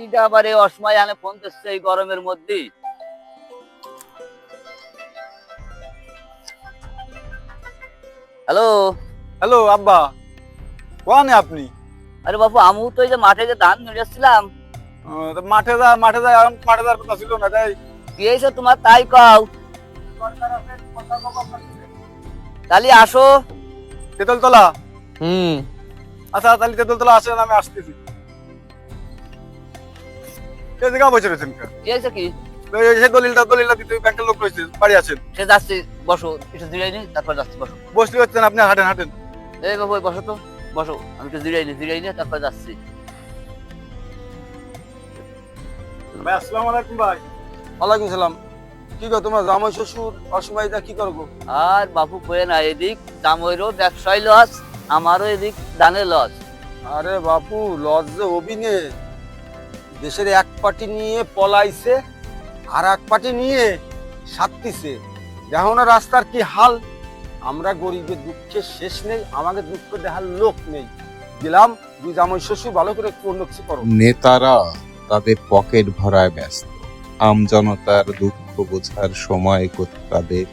এটা আবার এই অসময় আনে ফোন করছে এই গরমের মধ্যে। হ্যালো? হ্যালো আব্বা। কোয়ানে আপনি? আরে বাবু আমু তো এই যে মাঠে যে ধান নিয়ে যাচ্ছিলাম মাঠে যা মাঠে যা মাঠে যাওয়ার কথা ছিল না তাই। কি হয়েছে তোমার? তাই কও। তাহলে আসো। তেঁতুলতলা? হুম। আচ্ছা তাহলে তেঁতুলতলা আসেন আমি আসতেছি। এই জায়গা বসে রয়েছেন কি? হয়েছে কি তো দলিলটা দলিলটা দিতে ব্যাংকের লোক রয়েছে বাড়ি আছেন। সে যাচ্ছি বসো একটু জিরাই নি তারপর যাচ্ছি বসো। বসলে হচ্ছেন আপনি হাঁটেন হাঁটেন। এই বাবু বসো তো বসো। আমি একটু জিরাই নি জিরাই নি তারপর যাচ্ছি। ভাই আসসালামু আলাইকুম ভাই। ওয়ালাইকুম সালাম। কি গো তোমার জামাই শ্বশুর কি করব আর বাপু কয়ে না এদিক জামইরও ব্যবসায় লস আমারও এদিক দানে লস আরে বাপু লজ যে অভিনে দেশের এক পার্টি নিয়ে পলাইছে আর এক পার্টি নিয়ে সাততিছে দেখো না রাস্তার কি হাল? আমরা গরিবের দুঃখের শেষ নেই, আমাদের দুঃখ দেখার লোক নেই। গেলাম, দুই জামাই শ্বশুর ভালো করে কিছু করো। নেতারা তাদের পকেট ভরায় ব্যস্ত। আমজনতার দুঃখ বোঝার সময় তাদের